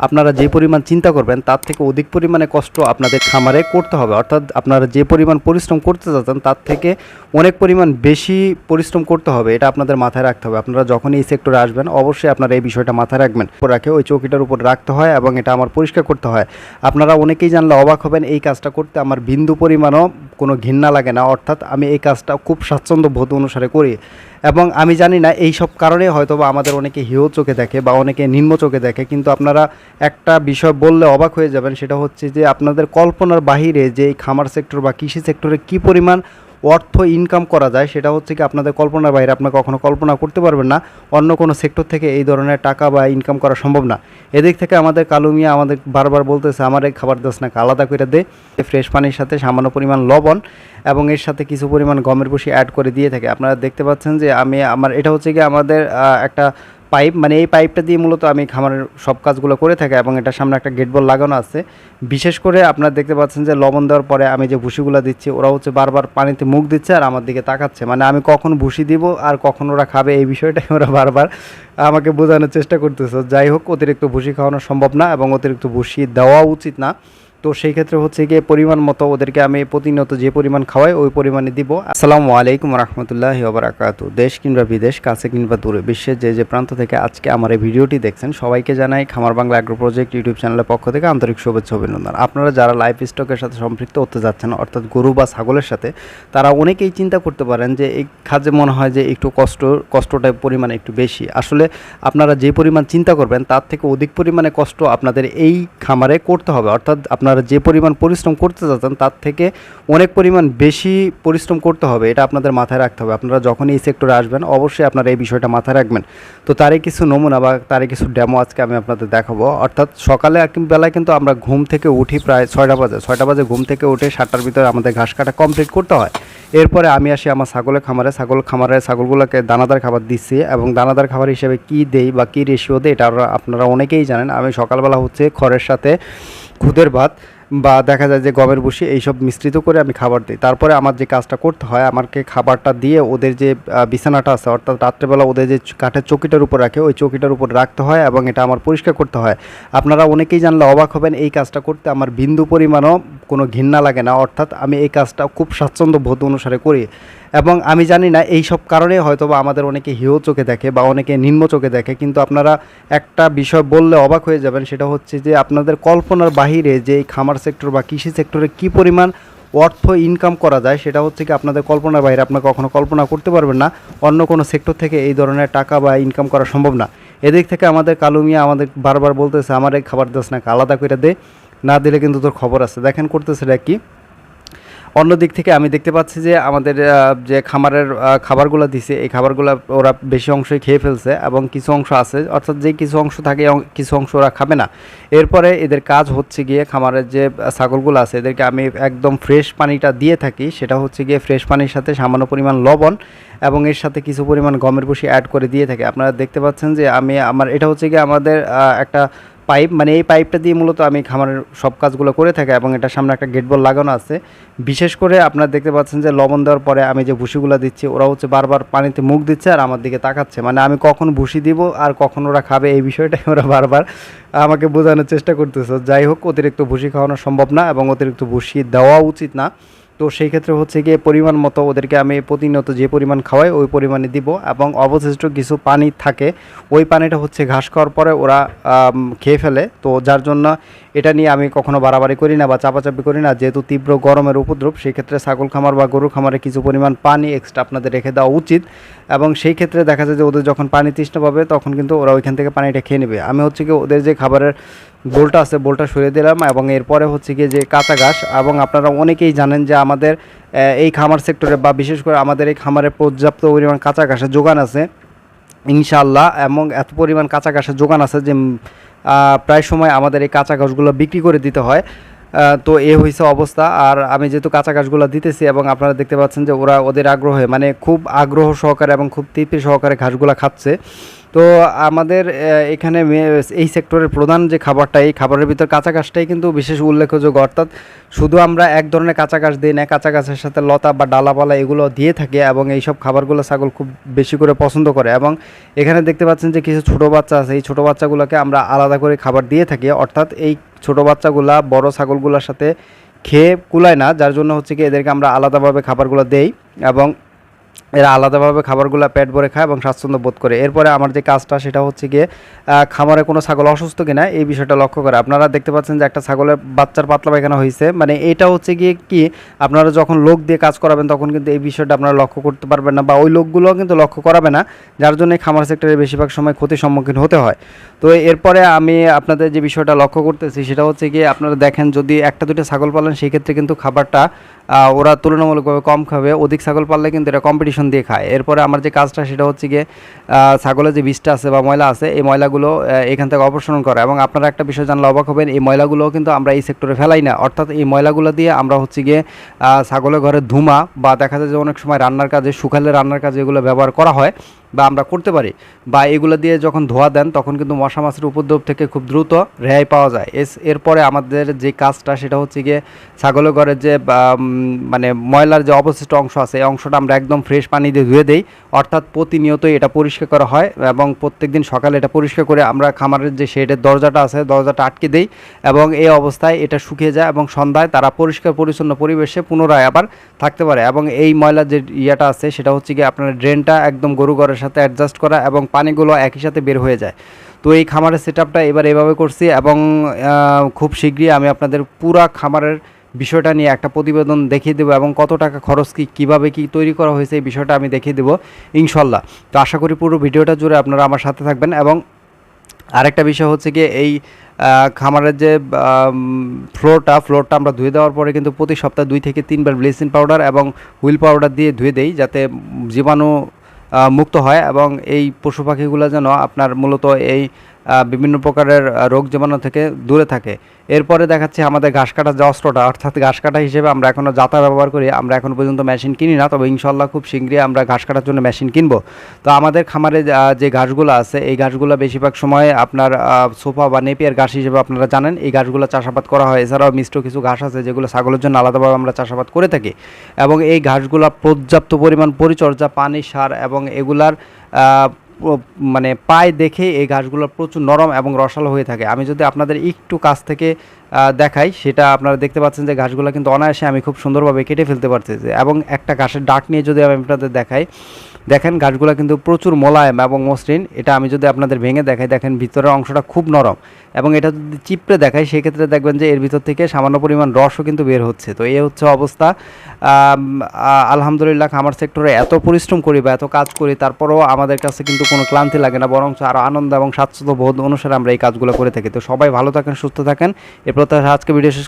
আপনারা যে পরিমাণ চিন্তা করবেন, তার থেকে অধিক পরিমাণে কষ্ট আপনাদের খামারে করতে হবে। অর্থাৎ আপনারা যে পরিমাণ পরিশ্রম করতে যাচ্ছেন তার থেকে অনেক পরিমাণ বেশি পরিশ্রম করতে হবে। এটা আপনাদের মাথায় রাখতে হবে। আপনারা যখন এই সেক্টরে আসবেন, অবশ্যই আপনারা এই বিষয়টা মাথায় রাখবেন। রাখে ওই চৌকিটার উপর রাখতে হয় এবং এটা আমার পরিষ্কার করতে হয়। আপনারা অনেকেই জানলে অবাক হবেন, এই কাজটা করতে আমার বিন্দু পরিমাণও কোনো ঘৃণা লাগে না। অর্থাৎ আমি এই কাজটা খুব স্বাচ্ছন্দ্য বোধ অনুসারে করি। এবং আমি জানি না, এই সব কারণে হয়তো বা আমাদের অনেকে হিও চোখে দেখে বা অনেকে নিম্ন চোখে দেখে, কিন্তু আপনারা একটা বিষয় বললে অবাক হয়ে যাবেন, সেটা হচ্ছে যে আপনাদের কল্পনার বাহিরে যে এই খামার সেক্টর বা কৃষি সেক্টরে কি পরিমাণ অর্থ ইনকাম করা যায়, সেটা হচ্ছে কি আপনাদের কল্পনার বাইরে আপনি কখনো কল্পনা করতে পারবেন না। অন্য কোনো সেক্টর থেকে এই ধরনের টাকা বা ইনকাম করা সম্ভব না। এদিক থেকে আমাদের কালু মিয়া আমাদের বারবার বলতেছে, আমার এই খাবার দাস না, আলাদা করে দে। ফ্রেশ পানির সাথে সামান্য পরিমাণ লবণ এবং এর সাথে কিছু পরিমাণ গমের বসি অ্যাড করে দিয়ে থাকে। আপনারা দেখতে পাচ্ছেন যে আমি, আমার, এটা হচ্ছে কি আমাদের একটা পাইপ মানে এই পাইপটা দিয়ে মূলত আমি খামারের সব কাজগুলো করে থাকি এবং এটার সামনে একটা গেট বল লাগানো আছে। বিশেষ করে আপনারা দেখতে পাচ্ছেন যে লবণ দেওয়ার পরে আমি যে ভুসিগুলো দিচ্ছি, ওরা হচ্ছে বারবার পানিতে মুখ দিচ্ছে আর আমার দিকে তাকাচ্ছে। মানে আমি কখন ভুসি দিব আর কখন ওরা খাবে এই বিষয়টাই ওরা বারবার আমাকে বোঝানোর চেষ্টা করতেছে। যাই হোক, অতিরিক্ত ভুসি খাওয়ানো সম্ভব না এবং অতিরিক্ত ভুসি দেওয়া উচিত না। তো সেই ক্ষেত্রে হচ্ছে গিয়ে পরিমাণ মতো ওদেরকে আমি প্রতিনিয়ত যে পরিমাণ খাওয়াই, ওই পরিমাণে দিব। আসসালামু আলাইকুম রহমতুল্লাহ ওবরাকাতু দেশ কিংবা বিদেশ, কাছে কিংবা দূরে, বিশ্বের যে যে প্রান্ত থেকে আজকে আমার এই ভিডিওটি দেখছেন, সবাইকে জানাই খামার বাংলা অ্যাগ্রো প্রজেক্ট ইউটিউব চ্যানেলের পক্ষ থেকে আন্তরিক শুভেচ্ছা অভিনন্দন। আপনারা যারা লাইফ স্টকের সাথে সম্পৃক্ত হতে যাচ্ছেন, অর্থাৎ গরু বা ছাগলের সাথে, তারা অনেকেই চিন্তা করতে পারেন যে এই কাজে মনে হয় যে একটু কষ্ট, কষ্টটা পরিমাণ একটু বেশি। আসলে আপনারা যে পরিমাণ চিন্তা করবেন, তার থেকে অধিক পরিমাণে কষ্ট আপনাদের এই খামারে করতে হবে। অর্থাৎ আপনারা যে পরিমাণ পরিশ্রম করতে যাচ্ছেন তার থেকে অনেক পরিমাণ বেশি পরিশ্রম করতে হবে। এটা আপনাদের মাথায় রাখতে হবে। আপনারা যখন এই সেক্টরে আসবেন, অবশ্যই আপনারা এই বিষয়টা মাথায় রাখবেন। তো তারই কিছু নমুনা বা তারই কিছু ডেমো আজকে আমি আপনাদের দেখাবো। অর্থাৎ সকালে বেলায় কিন্তু আমরা ঘুম থেকে উঠি প্রায় ছয়টা বাজে। ছয়টা বাজে ঘুম থেকে উঠে সাতটার ভিতরে আমাদের ঘাস কাটা কমপ্লিট করতে হয়। এরপরে আমি আসি আমার ছাগলের খামারে। ছাগল খামারে ছাগলগুলোকে দানাদার খাবার দিচ্ছি এবং দানাদার খাবার হিসেবে কি দেই বা কী রেশিও দেয় এটা আপনারা অনেকেই জানেন। আমি সকালবেলা হচ্ছে খড়ের সাথে খুদের ভাত বা দেখা যায় যে গমের বসি এইসব মিশ্রিত করে আমি খাবার দিই। তারপরে আমার যে কাজটা করতে হয়, আমাকে খাবারটা দিয়ে ওদের যে বিছানাটা আছে, অর্থাৎ রাত্রেবেলা ওদের যে কাঠের চৌকিটার উপর রাখে, ওই চৌকিটার উপর রাখতে হয় এবং এটা আমার পরিষ্কার করতে হয়। আপনারা অনেকেই জানলে অবাক হবেন, এই কাজটা করতে আমার বিন্দু পরিমাণও কোনো ঘৃণা লাগে না, অর্থাৎ আমি এই কাজটা খুব স্বাচ্ছন্দ্য বোধ অনুসারে করি। এবং আমি জানি না এই সব কারণে হয়তো বা আমাদের অনেকে হিও চোখে দেখে বা অনেকে নিম্ন চোখে দেখে, কিন্তু আপনারা একটা বিষয় বললে অবাক হয়ে যাবেন, সেটা হচ্ছে যে আপনাদের কল্পনার বাহিরে যে এই খামার সেক্টর বা কৃষি সেক্টরে কী পরিমাণ অর্থ ইনকাম করা যায়, সেটা হচ্ছে কি আপনাদের কল্পনার বাইরে আপনি কখনো কল্পনা করতে পারবেন না, অন্য কোনো সেক্টর থেকে এই ধরনের টাকা বা ইনকাম করা সম্ভব না। এদিক থেকে আমাদের কালুমিয়া আমাদের বারবার বলতেছে, আমার এই খাবার দাস না, আলাদা করে দে। না দিলে কিন্তু তোর খবর আছে। দেখেন করতেছে কি? অন্য দিক থেকে আমি দেখতে পাচ্ছি যে আমাদের যে খামারের খাবারগুলো দিছে, এই খাবারগুলো ওরা বেশি অংশই খেয়ে ফেলছে এবং কিছু অংশ আছে, অর্থাৎ যে কিছু অংশ থাকে কিছু অংশ ওরা খাবে না। এরপরে এদের কাজ হচ্ছে গিয়ে খামারের যে ছাগলগুলো আছে, এদেরকে আমি একদম ফ্রেশ পানিটা দিয়ে থাকি, সেটা হচ্ছে গিয়ে ফ্রেশ পানির সাথে সামান্য পরিমাণ লবণ এবং এর সাথে কিছু পরিমাণ গমের বসি অ্যাড করে দিয়ে থাকি। আপনারা দেখতে পাচ্ছেন যে আমি আমার, এটা হচ্ছে গিয়ে আমাদের একটা পাইপ মানে এই পাইপটা দিয়ে মূলত আমি খামারের সব কাজগুলো করে থাকি এবং এটা সামনে একটা গেট বল লাগানো আছে। বিশেষ করে আপনারা দেখতে পাচ্ছেন যে লবণ দেওয়ার পরে আমি যে ভুসিগুলো দিচ্ছি, ওরা হচ্ছে বারবার পানিতে মুখ দিচ্ছে আর আমার দিকে তাকাচ্ছে। মানে আমি কখন ভুসি দিব আর কখন ওরা খাবে, এই বিষয়টাই ওরা বারবার আমাকে বোঝানোর চেষ্টা করতেছে। যাই হোক, অতিরিক্ত ভুসি খাওয়ানো সম্ভব না এবং অতিরিক্ত ভুসি দেওয়া উচিত না। তো সেই ক্ষেত্রে হচ্ছে গিয়ে পরিমাণ মতো ওদেরকে আমি প্রতিনিয়ত যে পরিমাণ খাওয়াই, ওই পরিমাণে দিব এবং অবশিষ্ট কিছু পানি থাকে, ওই পানিটা হচ্ছে ঘাস খাওয়ার পরে ওরা খেয়ে ফেলে। তো যার জন্য এটা নিয়ে আমি কখনো বাড়াবাড়ি করি না বা চাপাচাপি করি না। যেহেতু তীব্র গরমের উপদ্রব সেই ক্ষেত্রে ছাগল খামার বা গরু খামারে কিছু পরিমাণ পানি এক্সট্রা আপনাদের রেখে দেওয়া উচিত এবং সেই ক্ষেত্রে দেখা যায় যে ওদের যখন পানি তৃষ্ণা পাবে, তখন কিন্তু ওরা ওইখান থেকে পানিটা খেয়ে নেবে। আমি হচ্ছে কি ওদের যে খাবারের বোলটা আছে, বোলটা সরিয়ে দিলাম এবং এরপরে হচ্ছে গিয়ে যে কাঁচা ঘাস এবং আপনারা অনেকেই জানেন যে আমাদের এই খামার সেক্টরে বা বিশেষ করে আমাদের এই খামারে পর্যাপ্ত পরিমাণ কাঁচা ঘাসের যোগান আছে। ইনশাআল্লাহ এবং এত পরিমাণ কাঁচা ঘাসের যোগান আছে যে প্রায় সময় আমাদের এই কাঁচা ঘাসগুলো বিক্রি করে দিতে হয়। তো এ হয়েছে অবস্থা। আর আমি যেহেতু কাঁচা গাছগুলো দিতেছি এবং আপনারা দেখতে পাচ্ছেন যে ওরা ওদের আগ্রহে মানে খুব আগ্রহ সহকারে এবং খুব তৃপ্তি সহকারে ঘাসগুলো খাচ্ছে। তো আমাদের এখানে এই সেক্টরের প্রধান যে খাবারটা, এই খাবারের ভিতর কাঁচা ঘাসটাই কিন্তু বিশেষ উল্লেখযোগ্য। অর্থাৎ শুধু আমরা এক ধরনের কাঁচা ঘাস দিই না, কাঁচা ঘাসের সাথে লতা বা ডালাপালা এগুলো দিয়ে থাকি এবং এইসব খাবারগুলো ছাগল খুব বেশি করে পছন্দ করে এবং এখানে দেখতে পাচ্ছেন যে কিছু ছোট বাচ্চা আছে। এই ছোটো বাচ্চাগুলোকে আমরা আলাদা করে খাবার দিয়ে থাকি। অর্থাৎ এই ছোটো বাচ্চাগুলা বড় ছাগলগুলোর সাথে খেয়ে কুলায় না, যার জন্য হচ্ছে কি এদেরকে আমরা আলাদাভাবে খাবারগুলো দেই এবং এরা আলাদাভাবে খাবারগুলো পেট ভরে খায় এবং স্বাচ্ছন্দ্য বোধ করে। এরপরে আমার যে কাজটা সেটা হচ্ছে গিয়ে খামারে কোনো ছাগল অসুস্থ কিনা, এই বিষয়টা লক্ষ্য করে। আপনারা দেখতে পাচ্ছেন যে একটা ছাগলের বাচ্চার পাতলা পায়খানা হয়েছে। মানে এটা হচ্ছে গিয়ে কি, আপনারা যখন লোক দিয়ে কাজ করাবেন তখন কিন্তু এই বিষয়টা আপনারা লক্ষ্য করতে পারবেন না বা ওই লোকগুলো কিন্তু লক্ষ্য করাবে না, যার জন্য খামার সেক্টরে বেশিরভাগ সময় ক্ষতির সম্মুখীন হতে হয়। তো এরপরে আমি আপনাদের যে বিষয়টা লক্ষ্য করতেছি সেটা হচ্ছে গিয়ে, আপনারা দেখেন যদি একটা দুটো ছাগল পালেন সেই ক্ষেত্রে কিন্তু খাবারটা ওরা তুলনামূলকভাবে কম খাবে। অধিক ছাগল পাললে কিন্তু এটা কম্পিটিশন দিয়ে খায়। এরপরে আমার যে কাজটা সেটা হচ্ছে গিয়ে ছাগলের যে বিষটা আছে বা ময়লা আছে, এই ময়লাগুলো এখান থেকে অপসারণ করা। এবং আপনারা একটা বিষয় জানলে অবাক হবেন, এই ময়লাগুলোও কিন্তু আমরা এই সেক্টরে ফেলাই না। অর্থাৎ এই ময়লাগুলো দিয়ে আমরা হচ্ছে গিয়ে ছাগলের ঘরে ধুমা বা দেখা যায় যে অনেক সময় রান্নার কাজে, শুকালে রান্নার কাজে এগুলো ব্যবহার করা হয়। বা আমরা করতে পারি, বা এগুলো দিয়ে যখন ধোয়া দেন তখন কিন্তু মশা মাছের উপদ্রব থেকে খুব দ্রুত রেহাই পাওয়া যায়। এস, এরপরে আমাদের যে কাজটা সেটা হচ্ছে গিয়ে ছাগলের ঘরের যে মানে ময়লার যে অবশিষ্ট অংশ আছে, এই অংশটা আমরা একদম ফ্রেশ পানি দিয়ে ধুয়ে দেই। অর্থাৎ প্রতিনিয়তই এটা পরিষ্কার করা হয় এবং প্রত্যেকদিন সকালে এটা পরিষ্কার করে আমরা খামারের যে শেডের দরজাটা আছে, দরজাটা আটকে দেই এবং এই অবস্থায় এটা শুকিয়ে যায় এবং সন্ধ্যায় তারা পরিষ্কার পরিচ্ছন্ন পরিবেশে পুনরায় আবার থাকতে পারে এবং এই ময়লার যে ইয়েটা আছে সেটা হচ্ছে গিয়ে আপনার ড্রেনটা একদম গরু ঘরের সাথে অ্যাডজাস্ট করা এবং পানিগুলো একই সাথে বের হয়ে যায়। তো এই খামারের সেট এবার এভাবে করছি এবং খুব শীঘ্রই আমি আপনাদের পুরা খামারের বিষয়টা নিয়ে একটা প্রতিবেদন দেখিয়ে দেবো এবং কত টাকা খরচ কী, কীভাবে কি তৈরি করা হয়েছে এই বিষয়টা আমি দেখিয়ে দেবো ইনশাল্লাহ। তো আশা করি পুরো ভিডিওটা জুড়ে আপনারা আমার সাথে থাকবেন এবং আরেকটা বিষয় হচ্ছে কি এই খামারের যে ফ্লোরটা ফ্লোরটা আমরা ধুয়ে দেওয়ার পরে কিন্তু প্রতি সপ্তাহে দুই থেকে তিনবার ব্লিচিং পাউডার এবং হুইল পাউডার দিয়ে ধুয়ে দেই যাতে জীবাণু মুক্ত হয় এবং এই পশু পাখিগুলো যেন আপনার মূলত এই বিভিন্ন প্রকারের রোগ জীবাণু থেকে দূরে থাকে। এরপরে দেখাচ্ছি আমাদের ঘাস কাটার যে অস্ত্রটা, অর্থাৎ ঘাস কাটা হিসেবে আমরা এখনও জাতা ব্যবহার করি, আমরা এখন পর্যন্ত মেশিন কিনি না, তবে ইনশাল্লাহ খুব শীঘ্রই আমরা ঘাস কাটার জন্য মেশিন কিনবো। তো আমাদের খামারে যে ঘাসগুলো আছে, এই ঘাসগুলো বেশিরভাগ সময় আপনার সোফা বা নেপিয়ার ঘাস হিসেবে আপনারা জানেন, এই ঘাসগুলো চাষাবাদ করা হয়। এছাড়াও মিষ্ট কিছু ঘাস আছে, যেগুলো ছাগলের জন্য আলাদাভাবে আমরা চাষাবাদ করে থাকি। এবং এই ঘাসগুলো পর্যাপ্ত পরিমাণ পরিচর্যা পানি সার এবং এগুলার মানে পায়ে দেখে এই ঘাসগুলো প্রচুর নরম এবং রসালো হয়ে থাকে। আমি যদি আপনাদের একটু কাছ থেকে দেখাই, সেটা আপনারা দেখতে পাচ্ছেন যে ঘাসগুলো কিন্তু অনায়াসে আমি খুব সুন্দরভাবে কেটে ফেলতে পারতেছি এবং একটা ঘাসের ডাক নিয়ে যদি আমি আপনাদের দেখাই, দেখেন ঘাসগুলো কিন্তু প্রচুর মোলায়েম এবং মসৃণ। এটা আমি যদি আপনাদের ভেঙে দেখাই, দেখেন ভিতরের অংশটা খুব নরম। এবং এটা যদি চিপড়ে দেখায়, সেক্ষেত্রে দেখবেন যে এর ভিতর থেকে সামান্য পরিমাণ রসও কিন্তু বের হচ্ছে। তো এই হচ্ছে অবস্থা। আলহামদুলিল্লাহ খামার সেক্টরে এত পরিশ্রম করি বা এত কাজ করি, তারপরেও আমাদের কাছে কিন্তু কোনো ক্লান্তি লাগে না বরং আরও আনন্দ এবং স্বাচ্ছন্দ্য বোধ অনুসারে আমরা এই কাজগুলো করে থাকি। তো সবাই ভালো থাকেন, সুস্থ থাকেন। এ প্রত্যাশা আজকে ভিডিও শেষ